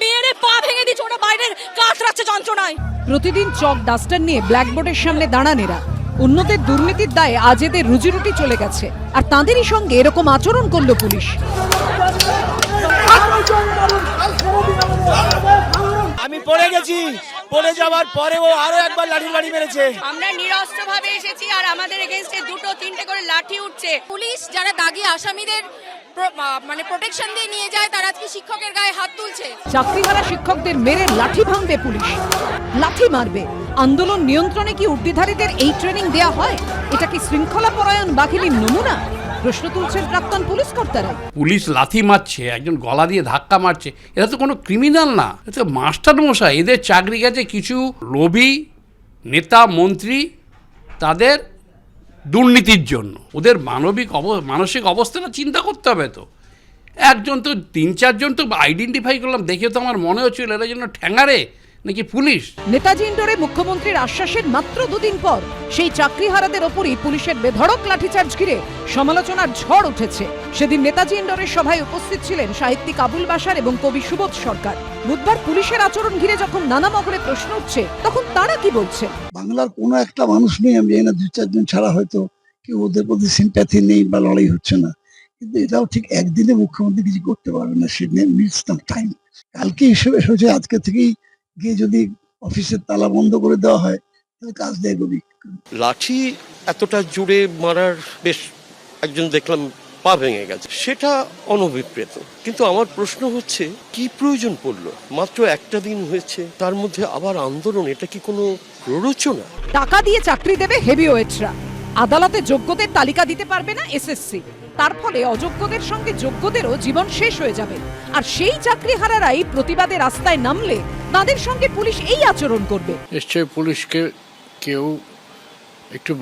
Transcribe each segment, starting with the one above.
মেয়েরে পা ভেঙে দিচ্ছে ওটা বাইরের কাতরাচ্ছে যন্ত্রণায়। প্রতিদিন চক ডাস্টার নিয়ে ব্ল্যাকবোর্ডের সামনে দাঁড়ান এরা অন্যদের দুর্নীতির দায়ে আজ এদের রুজিরুটি চলে গেছে। আর তাঁদেরই সঙ্গে এরকম আচরণ করল পুলিশ। আমি পড়ে গেছি। পড়ে যাওয়ার পরেও আরও একবার লাঠির বাড়ি মেরেছে। আমরা নিরস্ত্র ভাবে এসেছি আর আমাদের এগেনস্টে দুটো তিনটে করে লাঠি উঠছে। পুলিশ যারা দাগি আসামিদের মানে প্রোটেকশন দিয়ে নিয়ে যায় তারা আজকে শিক্ষকের গায়ে হাত তুলছে। চাকরিহারা শিক্ষকদের মেরে লাঠি ভাঙবে পুলিশ। লাঠি মারবে। আন্দোলন নিয়ন্ত্রণে কি উর্দিধারীদের এই ট্রেনিং দেয়া হয়? এটা কি শৃঙ্খলা পরায়ণ বাহিনীর নমুনা? প্রশ্ন তুলছেন প্রাক্তন পুলিশ কর্তারা পুলিশ লাথি মারছে একজন গলা দিয়ে ধাক্কা মারছে। এরা তো কোনো ক্রিমিনাল না। তো মাস্টার মশাই এদের চাকরি গেছে কিছু লোভী নেতা মন্ত্রী তাদের দুর্নীতির জন্য। ওদের মানবিক অব, মানসিক অবস্থাটা চিন্তা করতে হবে তো। একজন তো, তিন চারজন তো আইডেন্টিফাই করলাম, দেখে তো আমার মনে হচ্ছিল এরা যেন ঠ্যাঙারে। নাকি পুলিশ? নেতাজি ইন্ডোরে মুখ্যমন্ত্রীর আশ্বাসের মাত্র দুদিন পর সেই চাকরিহারাদের ওপরই পুলিশের বেধড়ক লাঠিচার্জ ঘিরে সমালোচনার ঝড় উঠেছে। সেদিন নেতাজি ইন্ডোরের সভায় উপস্থিত ছিলেন সাহিত্যিক আবুল বাসার এবং কবি সুবোধ সরকার। বুধবার পুলিশের আচরণ ঘিরে যখন নানা মহলে প্রশ্ন উঠছে তখন তারা কি বলছে? বাংলার কোনো একটা মানুষ নেই আমি জানি না দু চারজন ছাড়া হয়তো কেউ ওদের প্রতি সিম্প্যাথি নেই বা লড়াই হচ্ছে না। কিন্তু এটাও ঠিক একদিনে মুখ্যমন্ত্রী কিছু করতে পারবে না সে নিডস সাম টাইম কালকে হিসেবে সোজা আজকে থেকেই গিয়ে যদি অফিসের তালা বন্ধ করে দেওয়া হয় তাহলে কাজ দেয় কবি লাঠি এতটা জুড়ে মারার বেশ একজন দেখলাম পা ভেঙে গেছে। সেটা অনভিপ্রেত। কিন্তু আমার প্রশ্ন হচ্ছে কি প্রয়োজন পড়ল? মাত্র একটা দিন হয়েছে তার মধ্যে আবার আন্দোলন এটা কি কোনো প্ররোচনা? টাকা দিয়ে চাকরি দেবে হেভিওয়েটরা আদালতে যোগ্যদের তালিকা দিতে পারবে না এসএসসি। তার ফলে অযোগ্যদের সঙ্গে যোগ্যদেরও জীবন শেষ হয়ে যাবে। আর সেই চাকরি হারারাই প্রতিবাদে রাস্তায় নামলে তাদের সঙ্গে পুলিশ এই আচরণ করবে। নিশ্চয়ই পুলিশকে কেউ একটু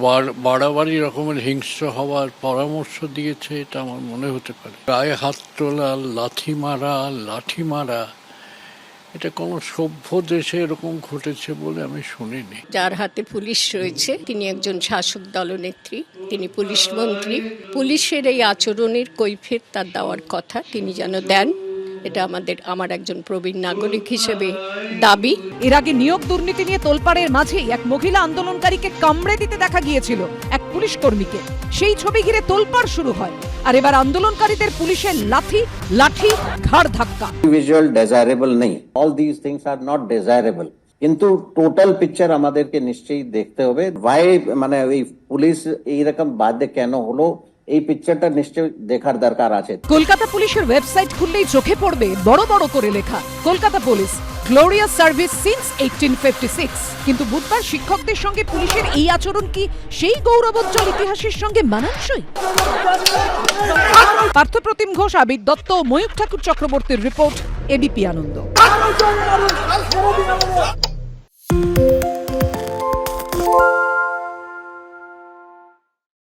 বাড়াবাড়ি রকমের হিংস্র হওয়ার পরামর্শ দিয়েছে, এটা আমার মনে হতে পারে। গায়ে হাত তোলা, লাথি মারা, লাঠি মারা এটা কোনো সভ্য দেশে এরকম ঘটেছে বলে আমি শুনিনি। যার হাতে পুলিশ রয়েছে, তিনি একজন শাসক দলনেত্রী তিনি পুলিশ মন্ত্রী। পুলিশের এই আচরণের কৈফের তার দেওয়ার কথা তিনি যেন দেন। এটা আমাদের আমার একজন প্রবীণ নাগরিক হিসেবে দাবি। এর আগে নিয়োগ দুর্নীতি নিয়ে তোলপাড়ের মাঝেই এক মহিলা আন্দোলনকারীকে কামড়ে দিতে দেখা গিয়েছিল এক পুলিশ কর্মীকে। সেই ছবি ঘিরে তোলপাড় শুরু হয় আর এবার আন্দোলনকারীদের পুলিশের লাঠি লাঠি ঘাড় ধাক্কা। ভিজুয়াল ডেজায়ারেবল নেই। All this things are not desirable কিন্তু টোটাল পিকচার আমাদেরকে নিশ্চয়ই দেখতে হবে। ভাই মানে ওই পুলিশ এইরকম বাদে কেন হলো? এই পিকচারটা নিশ্চয়ই দেখার দরকার আছে। কলকাতা পুলিশের ওয়েবসাইট খুললেই চোখে পড়বে বড় বড় করে লেখা, Kolkata police glorious service since eighteen কিন্তু বুধবার শিক্ষকদের সঙ্গে পুলিশের এই আচরণ কি সেই গৌরবোজ্জ্বল ইতিহাসের সঙ্গে মানানসই? পার্থপ্রতিম ঘোষ, আবির দত্ত ও ময়ূক ঠাকুর চক্রবর্তীর রিপোর্ট এবিপি আনন্দ।